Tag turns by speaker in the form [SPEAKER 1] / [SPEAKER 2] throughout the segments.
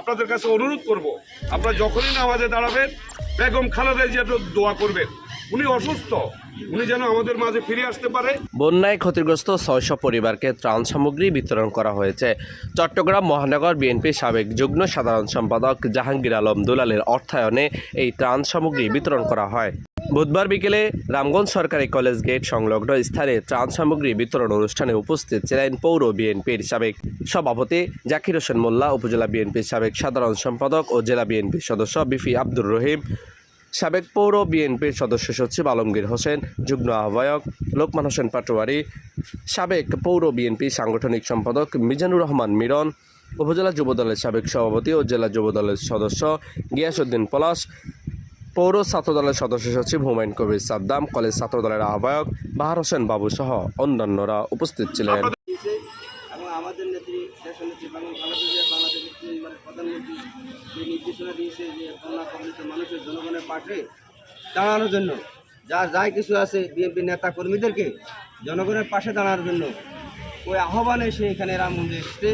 [SPEAKER 1] আপনাদের কাছে অনুরোধ করব, আপনারা যখনই নামাজে দাঁড়াবেন, বেগম খালেদা জিয়া দোয়া করবেন। উনি অসুস্থ, উনি যেন আমাদের মাঝে ফিরে আসতে পারে।
[SPEAKER 2] বন্যায় ক্ষতিগ্রস্ত ছয়শো পরিবারকে ত্রাণ সামগ্রী বিতরণ করা হয়েছে। চট্টগ্রাম মহানগর বিএনপির সাবেক যুগ্ম সাধারণ সম্পাদক জাহাঙ্গীর আলম দুলালের অর্থায়নে এই ত্রাণ সামগ্রী বিতরণ করা হয়। বুধবার বিকেলে রামগঞ্জ সরকারি কলেজ গেট সংলগ্ন স্থানে ত্রাণ সামগ্রী বিতরণ অনুষ্ঠানে উপস্থিত ছিলেন পৌর বিএনপির সাবেক সভাপতি জাকির হোসেন মোল্লা, উপজেলা বিএনপির সাবেক সাধারণ সম্পাদক ও জেলা বিএনপির সদস্য বিফি আব্দুর রহিম, সাবেক পৌর বিএনপির সদস্য সচিব আলমগীর হোসেন, যুগ্ম আহ্বায়ক লোকমান হোসেন পাটোয়ারি, সাবেক পৌর বিএনপি সাংগঠনিক সম্পাদক মিজানুর রহমান মিরন, উপজেলা যুবদলের সাবেক সভাপতি ও জেলা যুবদলের সদস্য গিয়াসউদ্দিন পলাশ পৌর ছাত্রদলের সদস্য সচিব হুমায়ুন কবির সাদ্দাম, কলেজ ছাত্রদলের আহ্বায়ক বাহার হোসেন বাবু সহ অন্যান্যরা উপস্থিত ছিলেন।
[SPEAKER 3] যে যে পাশে দাঁড়ানোর জন্য যার যাই কিছু আছে বিএনপি নেতা কর্মীদেরকে জনগণের পাশে দাঁড়ানোর জন্য, ওই আহ্বানে সে এখানে রাম মন্দির এসছে,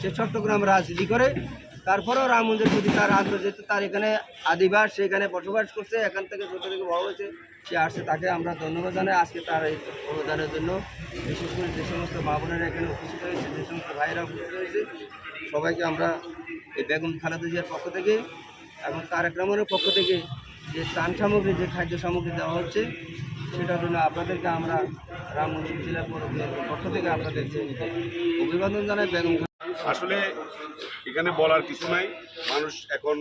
[SPEAKER 3] সে চট্টগ্রাম রাজনীতি করে তারপরেও রাম মন্দির যদি তার যেহেতু তার এখানে আদিবাস সেখানে বসবাস করছে, এখান থেকে ছোটো থেকে বড় হয়েছে, সে আসছে, তাকে আমরা ধন্যবাদ জানাই। আজকে তার এই অবদানের জন্য, বিশেষ করে যে সমস্ত মা বোনেরা এখানে উপস্থিত হয়েছে, যে সমস্ত ভাইয়েরা উপস্থিত হয়েছে, সবাইকে আমরা এই বেগম খালেদা জিয়ার পক্ষ থেকে এবং তারেক পক্ষ থেকে যে ত্রাণ সামগ্রী, যে খাদ্য সামগ্রী দেওয়া হচ্ছে, সেটার জন্য আপনাদেরকে আমরা রাম মন্দির জেলার পক্ষ থেকে আপনাদেরকে অভিবাদন জানাই, বেগম
[SPEAKER 1] আসলে এখানে বলার কিছু নাই। মানুষ এখন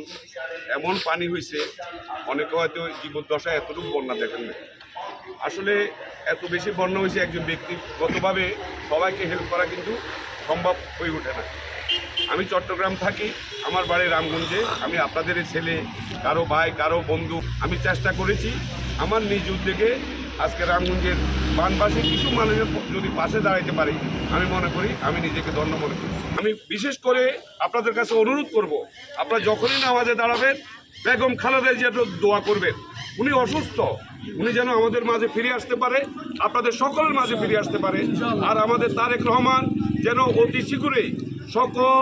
[SPEAKER 1] এমন পানি হয়েছে অনেকে হয়তো জীবদ্দশায় এতটুকু বন্যা দেখেন না আসলে এত বেশি বন্যা হয়েছে একজন ব্যক্তিগতভাবে সবাইকে হেল্প করা কিন্তু সম্ভব হয়ে ওঠে না। আমি চট্টগ্রাম থাকি, আমার বাড়ি রামগঞ্জে। আমি আপনাদের ছেলে, কারও ভাই, কারও বন্ধু। আমি চেষ্টা করেছি আমার নিজ উদ্যোগে আজকে রামগঞ্জের বানবাসী কিছু মানুষের যদি পাশে দাঁড়াইতে পারি, আমি মনে করি, আমি নিজেকে ধন্য মনে করি। আমি বিশেষ করে আপনাদের কাছে অনুরোধ করব, আপনারা যখনই নামাজে দাঁড়াবেন, বেগম খালেদা জিয়া দোয়া করবেন। উনি অসুস্থ, উনি যেন আমাদের মাঝে ফিরে আসতে পারে, আপনাদের সকলের মাঝে ফিরে আসতে পারে। আর আমাদের তারেক রহমান যেন অতি শীঘ্রই সকল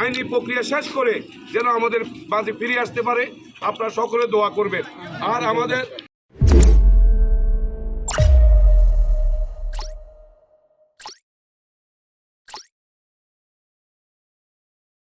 [SPEAKER 1] আইনি প্রক্রিয়া শেষ করে যেন আমাদের মাঝে ফিরে আসতে পারে। আপনারা সকলে দোয়া করবেন। আর আমাদের